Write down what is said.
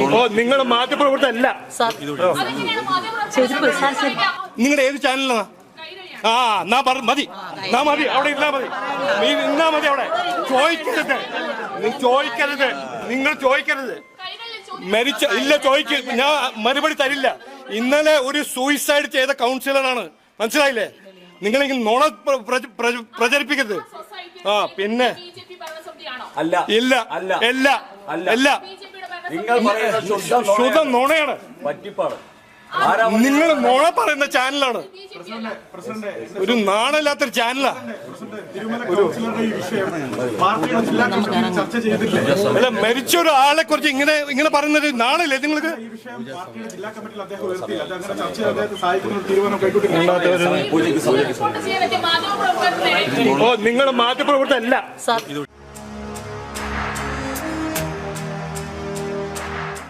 ഓ നിങ്ങൾ മാധ്യമപ്രവർത്തകല്ല. നിങ്ങളുടെ ഏത് ചാനലാണ് ആ എന്നാ പറ മതി. എന്നാ മതി അവിടെ ഇരുന്നാ മതി. നീ നിന്നാ മതി അവിടെ. ചോദിക്കരുത്. നീ ചോദിക്കരുത്. നിങ്ങൾ ചോദിക്കരുത്. മരിച്ച ഇല്ല ചോദിക്ക. ഞാൻ മറുപടി തരില്ല. ഇന്നലെ ഒരു സൂയിസൈഡ് ചെയ്ത കൗൺസിലറാണ് മനസ്സിലായില്ലേ? നിങ്ങൾ നുണ പ്ര- പ്ര- പ്ര- പ്രചരിപ്പിക്കരുത്. ആ പിന്നെ. അല്ല. ഇല്ല. അല്ല. അല്ല. അല്ല. നിങ്ങൾ പറയുന്ന ശുദ്ധ ശുദ്ധ നുണയാണ്. നുണയാണ് പറ്റിപ്പാണ് നിങ്ങൾ നുണ പറയുന്ന ചാനലാണ്. ഒരു നാണല്ലാത്തൊരു ചാനലാ. അല്ല മരിച്ച ഒരു ആളെ കുറിച്ച് ഇങ്ങനെ ഇങ്ങനെ പറയുന്നത് നാണല്ലേ നിങ്ങൾക്ക് ഓ നിങ്ങൾ മാധ്യമപ്രവർത്തകല്ല